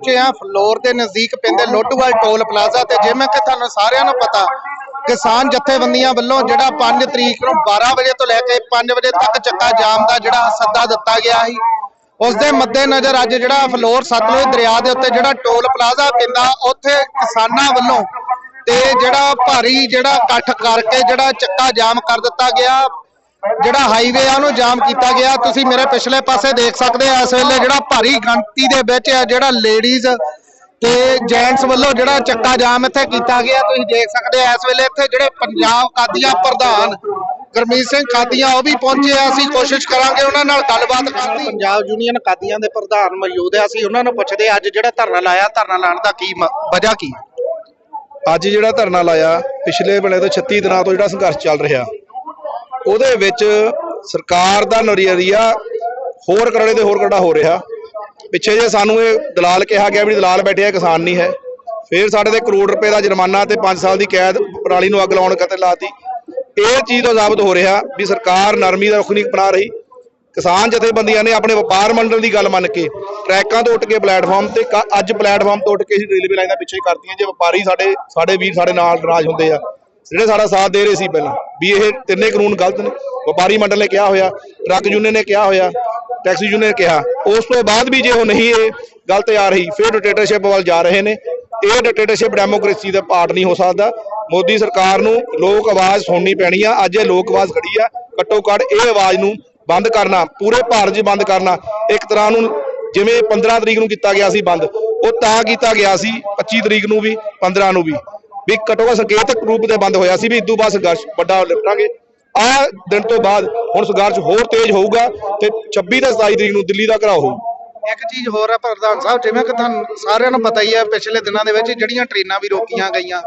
ਪਹੁੰਚੇ ਆ, ਫਲੋਰ ਦੇ ਨਜ਼ਦੀਕ ਪੈਂਦੇ ਲੋਟੂਵਾਲ ਟੋਲ ਪਲਾਜ਼ਾ ਤੇ। ਜਿਵੇਂ ਕਿ ਤੁਹਾਨੂੰ ਸਾਰਿਆਂ ਨੂੰ ਪਤਾ, ਕਿਸਾਨ ਜਥੇਬੰਦੀਆਂ ਵੱਲੋਂ ਜਿਹੜਾ 5 ਤਰੀਕ ਨੂੰ 12 ਵਜੇ ਤੋਂ ਲੈ ਕੇ 5 ਵਜੇ ਤੱਕ ਚੱਕਾ ਜਾਮ ਦਾ ਜਿਹੜਾ ਸੱਦਾ ਦਿੱਤਾ ਗਿਆ ਸੀ, ਉਸ ਦੇ ਮੱਦੇਨਜ਼ਰ ਅੱਜ ਜਿਹੜਾ ਫਲੋਰ ਸਤਲੁਜ ਦਰਿਆ ਦੇ ਉੱਤੇ ਜਿਹੜਾ ਟੋਲ ਪਲਾਜ਼ਾ ਪੈਂਦਾ, ਉੱਥੇ ਕਿਸਾਨਾਂ ਵੱਲੋਂ ਤੇ ਜਿਹੜਾ ਭਾਰੀ ਜਿਹੜਾ ਇਕੱਠ ਕਰਕੇ ਜਿਹੜਾ ਚੱਕਾ ਜਾਮ ਕਰ ਦਿੱਤਾ ਗਿਆ। ਜਿਹੜਾ ਹਾਈਵੇ ਆ ਉਹਨੂੰ ਜਾਮ ਕੀਤਾ ਗਿਆ। ਤੁਸੀਂ ਮੇਰੇ ਪਿਛਲੇ ਪਾਸੇ ਦੇਖ ਸਕਦੇ ਆ ਇਸ ਵੇਲੇ ਜਿਹੜਾ ਭਾਰੀ ਗਿਣਤੀ ਦੇ ਵਿੱਚ ਆ ਜਿਹੜਾ ਲੇਡੀਜ਼ ਤੇ ਜੈਂਟਸ ਵੱਲੋਂ ਜਿਹੜਾ ਚੱਕਾ ਜਾਮ ਇੱਥੇ ਕੀਤਾ ਗਿਆ। ਤੁਸੀਂ ਦੇਖ ਸਕਦੇ ਆ ਇਸ ਵੇਲੇ ਇੱਥੇ ਜਿਹੜੇ ਪੰਜਾਬ ਕਾਦੀਆਂ ਪ੍ਰਧਾਨ ਗੁਰਮੀਤ ਸਿੰਘ ਕਾਦੀਆਂ ਉਹ ਵੀ ਪਹੁੰਚੇ ਆ। ਅਸੀਂ ਕੋਸ਼ਿਸ਼ ਕਰਾਂਗੇ ਉਹਨਾਂ ਨਾਲ ਗੱਲਬਾਤ ਕਰਨ ਦੀ। ਪੰਜਾਬ ਯੂਨੀਅਨ ਕਾਦੀਆਂ ਦੇ ਪ੍ਰਧਾਨ ਮੌਜੂਦ ਆ। ਅਸੀਂ ਉਹਨਾਂ ਨੂੰ ਪੁੱਛਦੇ ਅੱਜ ਜਿਹੜਾ ਧਰਨਾ ਲਾਇਆ ਧਰਨਾ ਲਾਉਣ ਦਾ ਕੀ ਵਜ੍ਹਾ ਕੀ? ਅੱਜ ਜਿਹੜਾ ਧਰਨਾ ਲਾਇਆ ਪਿਛਲੇ ਵੇਲੇ ਤੋਂ 36 ਦਿਨਾਂ ਤੋਂ ਜਿਹੜਾ ਸੰਘਰਸ਼ ਚੱਲ ਰਿਹਾ। ਉਹਦੇ ਵਿੱਚ ਸਰਕਾਰ ਦਾ ਨਰੀਆ ਹੋਰ ਕਰੜੇ ਤੇ ਹੋਰ ਕਰੜਾ ਹੋ ਰਿਹਾ। ਪਿੱਛੇ ਜੇ ਸਾਨੂੰ ਇਹ ਦਲਾਲ ਕਿਹਾ ਗਿਆ ਵੀ ਦਲਾਲ ਬੈਠਿਆ ਕਿਸਾਨ ਨਹੀਂ ਹੈ। ਫਿਰ ਸਾਡੇ ਤੇ ਕਰੋੜ ਰੁਪਏ ਦਾ ਜੁਰਮਾਨਾ ਤੇ 5 ਸਾਲ ਦੀ ਕੈਦ ਪਰਾਲੀ ਨੂੰ ਅੱਗ ਲਾਉਣ ਕਤੇ ਲਾਤੀ। ਇਹ ਚੀਜ਼ ਤੋਂ ਸਾਬਤ ਹੋ ਰਿਹਾ ਵੀ ਸਰਕਾਰ ਨਰਮੀ ਦਾ ਰੁਖ ਨਹੀਂ ਅਪਣਾ ਰਹੀ। ਕਿਸਾਨ ਜਥੇਬੰਦੀਆਂ ਨੇ ਆਪਣੇ ਵਪਾਰ ਮੰਡਲ ਦੀ ਗੱਲ ਮੰਨ ਕੇ ਟਰੈਕਾਂ ਤੋਂ ਉੱਟ ਕੇ ਪਲੇਟਫਾਰਮ ਤੇ ਕ- ਅੱਜ ਪਲੇਟਫਾਰਮ ਤੋਂ ਉੱਟ ਕੇ ਅਸੀਂ ਰੇਲਵੇ ਲਾਈਨਾਂ ਪਿੱਛੇ ਕਰਤੀਆਂ। ਜੇ ਵਪਾਰੀ ਸਾਡੇ ਸਾਡੇ ਵੀਰ ਸਾਡੇ ਨਾਲ ਨਾਰਾਜ਼ ਹੁੰਦੇ ਆ ਜਿਹੜੇ ਸਾਡਾ ਸਾਥ ਦੇ ਰਹੇ ਸੀ ਪਹਿਲਾਂ, ਵੀ ਇਹ ਤਿੰਨੇ ਕਾਨੂੰਨ ਗਲਤ ਨੇ। ਵਪਾਰੀ ਮੰਡਲ ਨੇ ਕਿਹਾ ਹੋਇਆ, ਟਰੱਕ ਯੂਨੀਅਨ ਨੇ ਕਿਹਾ ਹੋਇਆ, ਟੈਕਸੀ ਯੂਨੀਅਨ ਨੇ ਕਿਹਾ। ਉਸ ਤੋਂ ਬਾਅਦ ਵੀ ਜੇ ਉਹ ਨਹੀਂ ਇਹ ਗਲਤ ਆ ਰਹੀ, ਫਿਰ ਡਿਕਟੇਟਰਸ਼ਿਪ ਵੱਲ ਜਾ ਰਹੇ ਨੇ। ਇਹ ਡਿਕਟੇਟਰਸ਼ਿਪ ਡੈਮੋਕ੍ਰੇਸੀ ਦਾ ਪਾਰਟ ਨਹੀਂ ਹੋ ਸਕਦਾ। ਮੋਦੀ ਸਰਕਾਰ ਨੂੰ ਲੋਕ ਆਵਾਜ਼ ਸੁਣਨੀ ਪੈਣੀ ਆ। ਅੱਜ ਇਹ ਲੋਕ ਆਵਾਜ਼ ਖੜੀ ਆ। ਘੱਟੋ ਘੱਟ ਇਹ ਆਵਾਜ਼ ਨੂੰ ਬੰਦ ਕਰਨਾ, ਪੂਰੇ ਭਾਰਤ 'ਚ ਬੰਦ ਕਰਨਾ, ਇੱਕ ਤਰ੍ਹਾਂ ਨੂੰ ਜਿਵੇਂ 15 ਤਰੀਕ ਨੂੰ ਕੀਤਾ ਗਿਆ ਸੀ ਬੰਦ, ਉਹ ਤਾਂ ਕੀਤਾ ਗਿਆ ਸੀ 25 ਤਰੀਕ ਨੂੰ ਵੀ 15 ਨੂੰ ਵੀ। ਵੀ ਘੱਟੋ ਸੰਕੇਤਕ ਰੂਪ ਤੇ ਬੰਦ ਹੋਇਆ ਸੀ ਵੀ ਇਦੋਂ ਬਾਅਦ ਸੰਘਰਸ਼ ਵੱਡਾ ਲਿਪਟਾਂਗੇ ਆ ਦਿਨ ਤੋਂ ਬਾਅਦ ਹੁਣ ਸੰਘਰਸ਼ ਹੋਰ ਤੇਜ਼ ਹੋਊਗਾ ਤੇ 26 ਤੇ 27 ਤਰੀਕ ਨੂੰ ਦਿੱਲੀ ਦਾ ਘਰਾਓ ਹੋਊ। ਇੱਕ ਚੀਜ਼ ਹੋਰ ਆ ਪ੍ਰਧਾਨ ਸਾਹਿਬ, ਜਿਵੇਂ ਕਿ ਤੁਹਾਨੂੰ ਸਾਰਿਆਂ ਨੂੰ ਪਤਾ ਹੀ ਹੈ ਪਿਛਲੇ ਦਿਨਾਂ ਦੇ ਵਿੱਚ ਜਿਹੜੀਆਂ ਟ੍ਰੇਨਾਂ ਵੀ ਰੋਕੀਆਂ ਗਈਆਂ,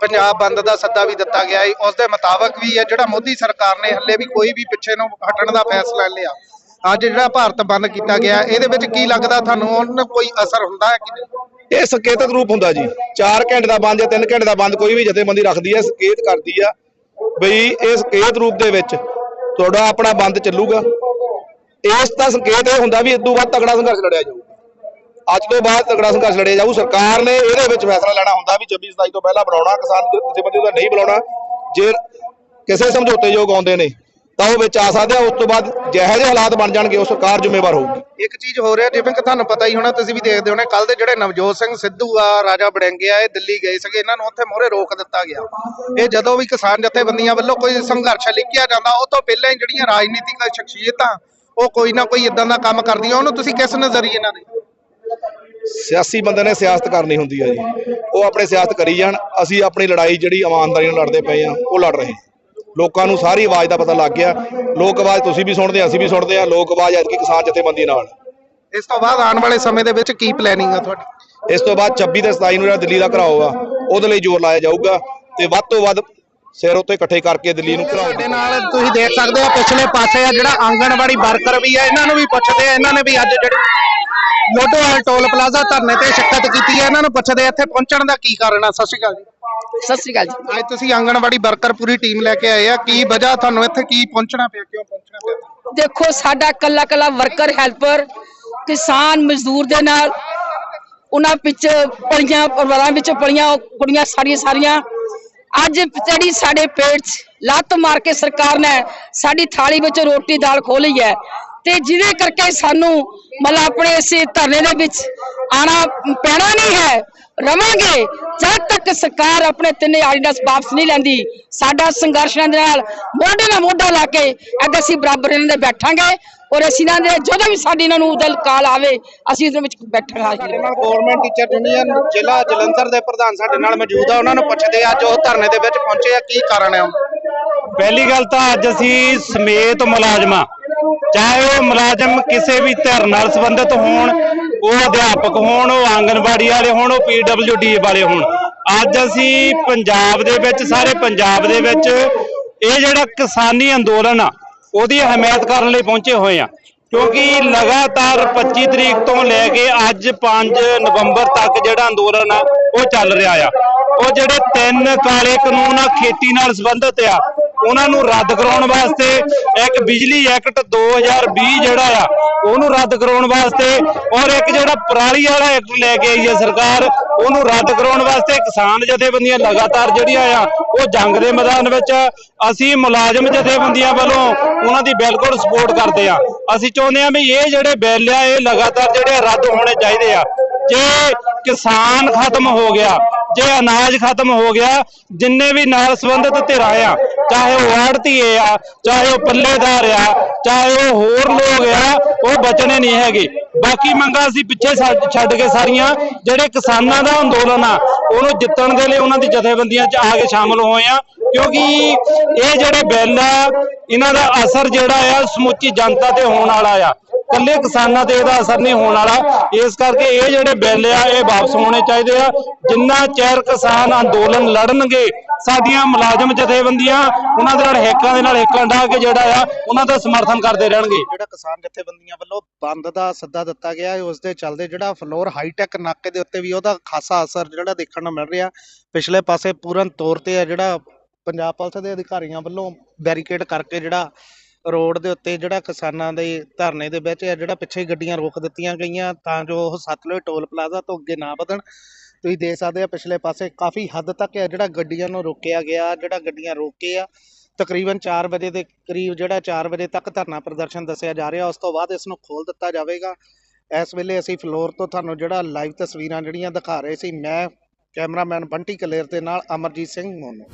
ਪੰਜਾਬ ਬੰਦ ਦਾ ਸੱਦਾ ਵੀ ਦਿੱਤਾ ਗਿਆ ਹੈ ਉਸ ਦੇ ਮੁਤਾਬਕ ਵੀ ਹੈ ਜਿਹੜਾ ਮੋਦੀ ਸਰਕਾਰ ਨੇ ਹੱਲੇ ਵੀ ਕੋਈ ਵੀ ਪਿੱਛੇ ਨੂੰ ਹਟਣ ਦਾ ਫੈਸਲਾ ਲਿਆ। ਅੱਜ ਜਿਹੜਾ ਭਾਰਤ ਬੰਦ ਕੀਤਾ ਗਿਆ, ਇਹਦੇ ਵਿੱਚ ਕੀ ਲੱਗਦਾ ਤੁਹਾਨੂੰ? ਉਹਨਾਂ ਕੋਈ ਅਸਰ ਹੁੰਦਾ ਹੈ ਕਿ ਨਹੀਂ? ਇਹ ਸੰਕੇਤਕ ਰੂਪ ਹੁੰਦਾ ਜੀ। 4 ਘੰਟੇ ਦਾ ਬੰਦ ਜਾਂ 3 ਘੰਟੇ ਦਾ ਬੰਦ ਕੋਈ ਵੀ ਜਥੇਬੰਦੀ ਰੱਖਦੀ ਹੈ, ਸੰਕੇਤ ਕਰਦੀ ਆ ਬਈ ਇਹ ਸੰਕੇਤ ਰੂਪ ਦੇ ਵਿੱਚ ਤੁਹਾਡਾ ਆਪਣਾ ਬੰਦ ਚੱਲੂਗਾ। ਇਸ ਦਾ ਸੰਕੇਤ ਇਹ ਹੁੰਦਾ ਵੀ ਇਦੋਂ ਬਾਅਦ ਤਗੜਾ ਸੰਘਰਸ਼ ਲੜਿਆ ਜਾਊ। ਅੱਜ ਤੋਂ ਬਾਅਦ ਤਗੜਾ ਸੰਘਰਸ਼ ਲੜਿਆ ਜਾਊ। ਸਰਕਾਰ ਨੇ ਇਹਦੇ ਵਿੱਚ ਫੈਸਲਾ ਲੈਣਾ ਹੁੰਦਾ ਵੀ 26 27 ਤੋਂ ਪਹਿਲਾਂ ਬਣਾਉਣਾ ਕਿਸਾਨ ਜਥੇਬੰਦੀ ਦਾ ਨਹੀਂ ਬਣਾਉਣਾ ਜੇ ਕਿਸੇ ਸਮਝੌਤੇ ਯੋਗ ਆਉਂਦੇ ਨੇ ਤਾਂ ਉਹ ਵਿੱਚ ਆ ਸਕਦੇ ਆ ਉਸ ਤੋਂ ਬਾਅਦ ਜਿਹੋ ਜਿਹੇ ਹਾਲਾਤ ਬਣ ਜਾਣਗੇ ਉਹ ਸਰਕਾਰ ਜ਼ਿੰਮੇਵਾਰ ਹੋਊਗੀ ਇੱਕ ਚੀਜ਼ ਹੋ ਰਿਹਾ ਜਿਵੇਂ ਕਿ ਤੁਹਾਨੂੰ ਪਤਾ ਹੀ ਹੋਣਾ ਤੁਸੀਂ ਵੀ ਦੇਖਦੇ ਹੋਣੇ ਕੱਲ ਦੇ ਜਿਹੜੇ ਨਵਜੋਤ ਸਿੰਘ ਸਿੱਧੂ ਆ ਰਾਜਾ ਬੜਿੰਗੇ ਆ ਇਹ ਦਿੱਲੀ ਗਏ ਸੀਗੇ ਇਹਨਾਂ ਨੂੰ ਉੱਥੇ ਮੋਹਰੇ ਰੋਕ ਦਿੱਤਾ ਗਿਆ ਇਹ ਜਦੋਂ ਵੀ ਕਿਸਾਨ ਜਥੇਬੰਦੀਆਂ ਵੱਲੋਂ ਕੋਈ ਸੰਘਰਸ਼ ਲਿਖਿਆ ਜਾਂਦਾ ਉਹ ਤੋਂ ਪਹਿਲਾਂ ਹੀ ਜਿਹੜੀਆਂ ਰਾਜਨੀਤਿਕ ਸ਼ਖਸੀਅਤਾਂ ਉਹ ਕੋਈ ਨਾ ਕੋਈ ਇਦਾਂ ਦਾ ਕੰਮ ਕਰਦੀਆਂ ਉਹਨੂੰ ਤੁਸੀਂ ਕਿਸ ਨਜ਼ਰੀਏ ਨਾਲ? ਸਿਆਸੀ ਬੰਦੇ ਨੇ ਸਿਆਸਤ ਕਰਨੀ ਹੁੰਦੀ ਹੈ ਜੀ ਉਹ ਆਪਣੇ ਸਿਆਸਤ ਕਰੀ ਜਾਣ ਅਸੀਂ ਆਪਣੀ ਲੜਾਈ ਜਿਹੜੀ ਇਮਾਨਦਾਰੀ ਨਾਲ ਲੜਦੇ ਪਏ ਆ ਉਹ ਲੜ ਰਹੇ ਹਾਂ। ਲੋਕਾਂ ਨੂੰ ਸਾਰੀ ਆਵਾਜ਼ ਦਾ ਪਤਾ ਲੱਗ ਗਿਆ। ਲੋਕ ਆਵਾਜ਼ ਤੁਸੀਂ ਵੀ ਸੁਣਦੇ ਆ ਅਸੀਂ ਵੀ ਸੁਣਦੇ ਆ। ਲੋਕ ਆਵਾਜ਼ ਐਤਕੀ ਕਿਸਾਨ ਜਥੇਬੰਦੀ ਨਾਲ। ਇਸ ਤੋਂ ਬਾਅਦ ਆਉਣ ਵਾਲੇ ਸਮੇਂ ਦੇ ਵਿੱਚ ਕੀ ਪਲੈਨਿੰਗ ਆ ਤੁਹਾਡੀ? ਇਸ ਤੋਂ ਬਾਅਦ 26 ਤੇ 27 ਨੂੰ ਜਿਹੜਾ ਦਿੱਲੀ ਦਾ ਘਰਾਓ ਆ ਉਹਦੇ ਲਈ ਜ਼ੋਰ ਲਾਇਆ ਜਾਊਗਾ ਤੇ ਵੱਧ ਤੋਂ ਵੱਧ ਸਿਰ ਉੱਤੇ ਇਕੱਠੇ ਕਰਕੇ ਦਿੱਲੀ ਨੂੰ ਘਰਾਓ। ਸਾਡੇ ਨਾਲ ਤੁਸੀਂ ਦੇਖ ਸਕਦੇ ਹੋ ਪਿਛਲੇ ਪਾਸੇ ਆ ਜਿਹੜਾ ਆਂਗਣਵਾੜੀ ਵਰਕਰ ਵੀ ਆ ਇਹਨਾਂ ਨੂੰ ਵੀ ਪੁੱਛਦੇ ਆ ਇਹਨਾਂ ਨੇ ਵੀ ਅੱਜ ਜਿਹੜੀ ਲੋਟੋਵਾਲ ਟੋਲ ਪਲਾਜ਼ਾ ਧਰਨੇ ਤੇ ਸ਼ਿਰਕਤ ਕੀਤੀ ਹੈ ਇਹਨਾਂ ਨੂੰ ਪੁੱਛਦੇ ਇੱਥੇ ਪਹੁੰਚਣ ਦਾ ਕੀ ਕਾਰਨ ਆ? ਸਤਿ ਸ਼੍ਰੀ ਅਕਾਲ ਜੀ। ਸਤਿ ਸ੍ਰੀ ਅਕਾਲ ਜੀ। ਅੱਜ ਤੁਸੀਂ ਆਂਗਣਵਾੜੀ ਵਰਕਰ ਪੂਰੀ ਟੀਮ ਲੈ ਕੇ ਆਏ ਆ। ਕੀ ਵਜ੍ਹਾ ਤੁਹਾਨੂੰ ਇੱਥੇ ਕੀ ਪਹੁੰਚਣਾ ਪਿਆ? ਕਿਉਂ ਪਹੁੰਚਣਾ ਪਿਆ? ਦੇਖੋ ਸਾਡਾ ਕੱਲਾ ਕੱਲਾ ਵਰਕਰ ਹੈਲਪਰ ਕਿਸਾਨ ਮਜ਼ਦੂਰ ਦੇ ਨਾਲ ਉਹਨਾਂ ਵਿੱਚ ਪਲੀਆਂ ਪਰਿਵਾਰਾਂ ਵਿੱਚ ਪਲੀਆਂ ਕੁੜੀਆਂ ਸਾਰੀਆਂ ਸਾਰੀਆਂ। ਅੱਜ ਜਿਹੜੀ ਸਾਡੇ ਪੇਟ 'ਚ ਲੱਤ ਮਾਰ ਕੇ ਸਰਕਾਰ ਨੇ ਸਾਡੀ ਥਾਲੀ ਵਿੱਚ ਰੋਟੀ ਦਾਲ ਖੋਹ ਲਈ ਹੈ ਤੇ ਜਿਹਦੇ ਕਰਕੇ ਸਾਨੂੰ ਮਤਲਬ ਆਪਣੇ ਇਸ ਧਰਨੇ ਦੇ ਵਿੱਚ ਆਣਾ ਪੈਣਾ ਨਹੀਂ ਹੈ। ਰਵਾਂਗੇ। ਜਦ ਤੱਕ ਸਰਕਾਰ ਆਪਣੇ ਤਿੰਨੇ ਆਰਡੀਨੈਂਸ ਵਾਪਸ ਨਹੀਂ ਲੈਂਦੀ ਸਾਡਾ ਸੰਘਰਸ਼ ਦੇ ਨਾਲ ਮੋਢੇ ਨਾਲ ਮੋਢਾ ਲਾ ਕੇ ਅੱਗੇ ਅਸੀਂ ਬਰਾਬਰ ਇਹਨਾਂ ਦੇ ਬੈਠਾਂਗੇ ਔਰ ਅਸੀਂ ਇਹਨਾਂ ਦੇ ਜਦੋਂ ਵੀ ਸਾਡੀ ਇਹਨਾਂ ਨੂੰ ਦਿਲ ਕਾਲ ਆਵੇ ਅਸੀਂ ਇਹਦੇ ਵਿੱਚ ਬੈਠਾਂਗੇ ਸਾਡੇ ਨਾਲ ਗਵਰਨਮੈਂਟ ਟੀਚਰ ਯੂਨੀਅਨ ਜ਼ਿਲ੍ਹਾ ਜਲੰਧਰ ਦੇ ਪ੍ਰਧਾਨ ਸਾਡੇ ਨਾਲ ਮੌਜੂਦ ਆ ਉਹਨਾਂ ਨੂੰ ਪੁੱਛਦੇ ਆ ਅੱਜ ਉਹ ਧਰਨੇ ਦੇ ਵਿੱਚ ਪਹੁੰਚੇ ਆ ਕੀ ਕਾਰਨ ਹੈ ਪਹਿਲੀ ਗੱਲ ਤਾਂ ਅੱਜ ਅਸੀਂ ਸਮੇਤ ਮੁਲਾਜ਼ਮਾਂ ਚਾਹੇ ਉਹ ਮੁਲਾਜ਼ਮ ਕਿਸੇ ਵੀ ਧਿਰ ਨਾਲ ਸੰਬੰਧਿਤ ਹੋਣ ਉਹ ਅਧਿਆਪਕ ਹੋਣ, ਉਹ ਆਂਗਨਵਾੜੀ ਵਾਲੇ ਹੋਣ, ਉਹ ਪੀਡਬਲਯੂਡੀ ਵਾਲੇ ਹੋਣ। ਅੱਜ ਅਸੀਂ ਪੰਜਾਬ ਦੇ ਵਿੱਚ, ਸਾਰੇ ਪੰਜਾਬ ਦੇ ਵਿੱਚ ਇਹ ਜਿਹੜਾ ਕਿਸਾਨੀ ਅੰਦੋਲਨ ਆ, ਉਹਦੀ ਹਮਾਇਤ ਕਰਨ ਲਈ ਪਹੁੰਚੇ ਹੋਏ ਆ। ਕਿਉਂਕਿ ਲਗਾਤਾਰ 25 ਤਰੀਕ ਤੋਂ ਲੈ ਕੇ ਅੱਜ 5 ਨਵੰਬਰ ਤੱਕ ਜਿਹੜਾ ਅੰਦੋਲਨ ਆ, ਉਹ ਚੱਲ ਰਿਹਾ ਆ। ਉਹ ਜਿਹੜੇ ਤਿੰਨ ਕਾਲੇ ਕਾਨੂੰਨ ਆ, ਖੇਤੀ ਨਾਲ ਸੰਬੰਧਿਤ ਆ ਉਹਨਾਂ ਨੂੰ ਰੱਦ ਕਰਾਉਣ ਵਾਸਤੇ ਇੱਕ ਬਿਜਲੀ ਐਕਟ 2020 ਜਿਹੜਾ ਆ, ਉਹਨੂੰ ਰੱਦ ਕਰਾਉਣ ਵਾਸਤੇ ਔਰ ਇੱਕ ਜਿਹੜਾ ਪਰਾਲੀ ਵਾਲਾ ਐਕਟ ਲੈ ਕੇ ਆਈ ਹੈ ਸਰਕਾਰ, ਉਹਨੂੰ ਰੱਦ ਕਰਾਉਣ ਵਾਸਤੇ ਕਿਸਾਨ ਜਥੇਬੰਦੀਆਂ ਲਗਾਤਾਰ ਜਿਹੜੀਆਂ ਆ, ਉਹ ਜੰਗ ਦੇ ਮੈਦਾਨ ਵਿੱਚ ਅਸੀਂ ਮੁਲਾਜ਼ਮ ਜਥੇਬੰਦੀਆਂ ਵੱਲੋਂ ਉਹਨਾਂ ਦੀ ਬਿਲਕੁਲ ਸਪੋਰਟ ਕਰਦੇ ਆ। ਅਸੀਂ ਚਾਹੁੰਦੇ ਆ ਵੀ ਇਹ ਜਿਹੜੇ ਬਿੱਲ ਆ, ਇਹ ਲਗਾਤਾਰ ਜਿਹੜੇ ਰੱਦ ਹੋਣੇ ਚਾਹੀਦੇ ਆ। ਜੇ ਕਿਸਾਨ ਖਤਮ ਹੋ ਗਿਆ, ਜੇ ਅਨਾਜ ਖਤਮ ਹੋ ਗਿਆ, ਜਿੰਨੇ ਵੀ ਨਾਲ ਸੰਬੰਧਿਤ ਧਿਰਾਂ ਆ ਚਾਹੇ ਉਹ ਆੜਤੀਏ ਆ, ਚਾਹੇ ਉਹ ਪੱਲੇਦਾਰ ਆ, ਚਾਹੇ ਉਹ ਹੋਰ ਲੋਕ ਆ, ਉਹ ਬਚਣੇ ਨਹੀਂ ਹੈਗੇ। ਬਾਕੀ ਮੰਗਾਂ ਅਸੀਂ ਪਿੱਛੇ ਛੱਡ- ਛੱਡ ਕੇ ਸਾਰੀਆਂ, ਜਿਹੜੇ ਕਿਸਾਨਾਂ ਦਾ ਅੰਦੋਲਨ ਆ, ਉਹਨੂੰ ਜਿੱਤਣ ਦੇ ਲਈ ਉਹਨਾਂ ਦੀ ਜਥੇਬੰਦੀਆਂ 'ਚ ਆ ਕੇ ਸ਼ਾਮਲ ਹੋਏ ਆ, ਕਿਉਂਕਿ ਇਹ ਜਿਹੜੇ ਬਿੱਲ ਆ, ਇਹਨਾਂ ਦਾ ਅਸਰ ਜਿਹੜਾ ਆ, ਸਮੁੱਚੀ ਜਨਤਾ ਤੇ ਹੋਣ ਵਾਲਾ ਆ। ਕੱਲੇ ਕਿਸਾਨਾਂ ਤੇ ਇਹਦਾ ਅਸਰ ਨਹੀਂ ਹੋਣ ਵਾਲਾ। ਇਸ ਕਰਕੇ ਇਹ ਜਿਹੜੇ ਬਿੱਲ ਆ, ਇਹ ਵਾਪਸ ਹੋਣੇ ਚਾਹੀਦੇ ਆ। ਜਿੰਨਾ ਚਿਰ ਕਿਸਾਨ ਅੰਦੋਲਨ ਲੜਨਗੇ, ਸਾਡੀਆਂ ਮੁਲਾਜ਼ਮ ਜਥੇਬੰਦੀਆਂ, ਉਹਨਾਂ ਦੇ ਨਾਲ ਹੇਕਾਂ ਦੇ ਨਾਲ ਹੇਕਾਂ ਢਾ ਕੇ ਜਿਹੜਾ ਆ, ਉਹਨਾਂ ਦਾ ਸਮਰਥਨ ਕਰਦੇ ਰਹਿਣਗੇ। ਜਿਹੜਾ ਕਿਸਾਨ ਜਥੇਬੰਦੀਆਂ ਵੱਲੋਂ ਬੰਦ ਦਾ ਸੱਦਾ ਦਿੱਤਾ ਗਿਆ ਹੈ ਉਸ ਦੇ ਚੱਲਦੇ ਜਿਹੜਾ ਫਲੋਰ ਹਾਈਟੈਕ ਨਾਕੇ ਦੇ ਉੱਤੇ ਵੀ ਉਹਦਾ ਖਾਸਾ ਅਸਰ ਜਿਹੜਾ ਦੇਖਣ ਨੂੰ ਮਿਲ ਰਿਹਾ। ਪਿਛਲੇ ਪਾਸੇ ਪੂਰਨ ਤੌਰ ਤੇ ਹੈ ਜਿਹੜਾ ਪੰਜਾਬ ਪੁਲਿਸ ਦੇ ਅਧਿਕਾਰੀਆਂ ਵੱਲੋਂ ਬੈਰੀਕੇਡ ਕਰਕੇ ਜਿਹੜਾ ਰੋਡ ਦੇ ਉੱਤੇ ਜਿਹੜਾ ਕਿਸਾਨਾਂ ਦੇ ਧਰਨੇ ਦੇ ਵਿੱਚ ਹੈ ਜਿਹੜਾ ਪਿੱਛੇ ਗੱਡੀਆਂ ਰੋਕ ਦਿੱਤੀਆਂ ਗਈਆਂ, ਤਾਂ ਜੋ ਉਹ ਸਤਲੁਜ ਟੋਲ ਪਲਾਜ਼ਾ ਤੋਂ ਅੱਗੇ ਨਾ ਵਧਣ। ਤੁਸੀਂ ਦੇਖ ਸਕਦੇ ਆ ਪਿਛਲੇ ਪਾਸੇ ਕਾਫੀ ਹੱਦ ਤੱਕ ਹੈ ਜਿਹੜਾ ਗੱਡੀਆਂ ਨੂੰ ਰੋਕਿਆ ਗਿਆ, ਜਿਹੜਾ ਗੱਡੀਆਂ ਰੋਕੇ ਆ, ਤਕਰੀਬਨ 4 ਵਜੇ ਦੇ ਕਰੀਬ ਜਿਹੜਾ 4 ਵਜੇ ਤੱਕ ਧਰਨਾ ਪ੍ਰਦਰਸ਼ਨ ਦੱਸਿਆ ਜਾ ਰਿਹਾ, ਉਸ ਤੋਂ ਬਾਅਦ ਇਸ ਨੂੰ ਖੋਲ ਦਿੱਤਾ ਜਾਵੇਗਾ। ਇਸ ਵੇਲੇ ਅਸੀਂ ਫਲੋਰ ਤੋਂ ਤੁਹਾਨੂੰ ਜਿਹੜਾ ਲਾਈਵ ਤਸਵੀਰਾਂ ਜਿਹੜੀਆਂ ਦਿਖਾ ਰਹੇ ਸੀ, ਮੈਂ ਕੈਮਰਾਮੈਨ ਬੰਟੀ ਕਲੇਰ ਦੇ ਨਾਲ ਅਮਰਜੀਤ ਸਿੰਘ ਮੋਨੋ।